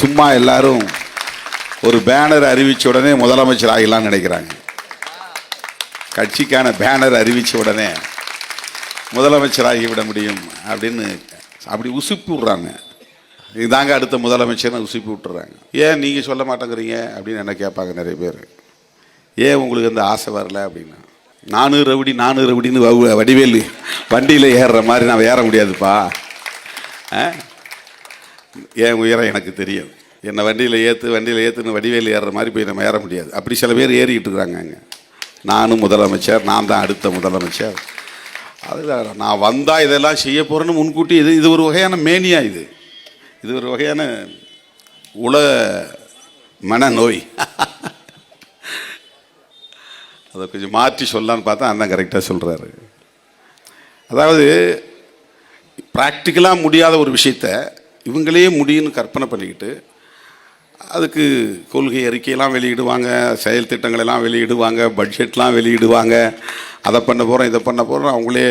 சும்மா எல்லாரும் ஒரு பேனர் அறிவிச்ச உடனே முதலமைச்சர் ஆகலாம்னு நினைக்கிறாங்க. கட்சிக்கான பேனர் அறிவிச்ச உடனே முதலமைச்சர் ஆகிவிட முடியும் அப்படின்னு அப்படி உசுப்பி விட்றாங்க. இதாங்க அடுத்த முதலமைச்சர்னு உசுப்பி விட்டுறாங்க. ஏன் நீங்கள் சொல்ல மாட்டேங்கிறீங்க? அப்படின்னு என்ன கேட்பாங்க நிறைய பேர். ஏன் உங்களுக்கு அந்த ஆசை வரல அப்படின்னா? நானூறு ரவுடி நானூறு ரவுடின்னு வவு- வடிவேலு வண்டியில் ஏறுற மாதிரி நான் ஏற முடியாதுப்பா. ஆ? என் உயரம் எனக்கு தெரியும் என்னை வண்டியில் ஏற்று வண்டியில் ஏற்றுன்னு வடிவேல் ஏறுற மாதிரி போய் நம்ம ஏற முடியாது. அப்படி சில பேர் ஏறிக்கிட்டு இருக்கிறாங்க அங்கே. நானும் முதலமைச்சர் நான் தான் அடுத்த முதலமைச்சர். அதில் நான் வந்தால் இதெல்லாம் செய்ய போகிறேன்னு முன்கூட்டி இது இது ஒரு வகையான மேனியா இது. இது ஒரு வகையான உல மனநோய் அதை கொஞ்சம் மாற்றி சொல்லலான்னு பார்த்தா அண்ணன் கரெக்டாக சொல்கிறாரு அதாவது ப்ராக்டிக்கலாக முடியாத ஒரு விஷயத்த இவங்களே முடியும்னு கற்பனை பண்ணிக்கிட்டு அதுக்கு கொள்கை அறிக்கையெல்லாம் வெளியிடுவாங்க செயல் திட்டங்களெல்லாம் வெளியிடுவாங்க பட்ஜெட்லாம் வெளியிடுவாங்க. அதை பண்ண போகிறோம் இதை பண்ண போகிறோம் அவங்களே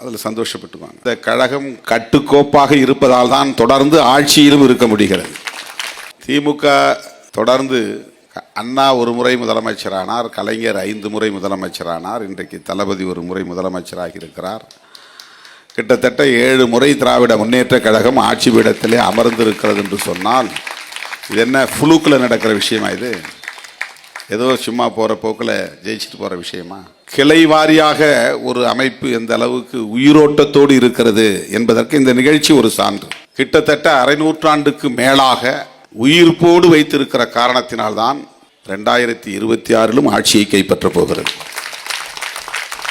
அதில் சந்தோஷப்பட்டுவாங்க இந்த கழகம் கட்டுக்கோப்பாக இருப்பதால் தான் தொடர்ந்து ஆட்சியிலும் இருக்க முடிகிறது. திமுக தொடர்ந்து அண்ணா ஒரு முறை முதலமைச்சரானார் கலைஞர் ஐந்து முறை முதலமைச்சரானார் இன்றைக்கு தளபதி ஒரு முறை முதலமைச்சராக இருக்கிறார். கிட்டத்தட்ட ஏழு முறை திராவிட முன்னேற்ற கழகம் ஆட்சி பீடத்திலே அமர்ந்திருக்கிறது என்று சொன்னால் இது என்ன ஃபுளூக்கில் நடக்கிற விஷயமா இது? ஏதோ சும்மா போகிற போக்கில் ஜெயிச்சுட்டு போகிற விஷயமா? கிளை வாரியாக ஒரு அமைப்பு எந்த அளவுக்கு உயிரோட்டத்தோடு இருக்கிறது என்பதற்கு இந்த நிகழ்ச்சி ஒரு சான்று. கிட்டத்தட்ட அரை நூற்றாண்டுக்கு மேலாக உயிர்ப்போடு வைத்திருக்கிற காரணத்தினால்தான் ரெண்டாயிரத்தி இருபத்தி ஆறிலும் ஆட்சியை கைப்பற்றப் போகிறது.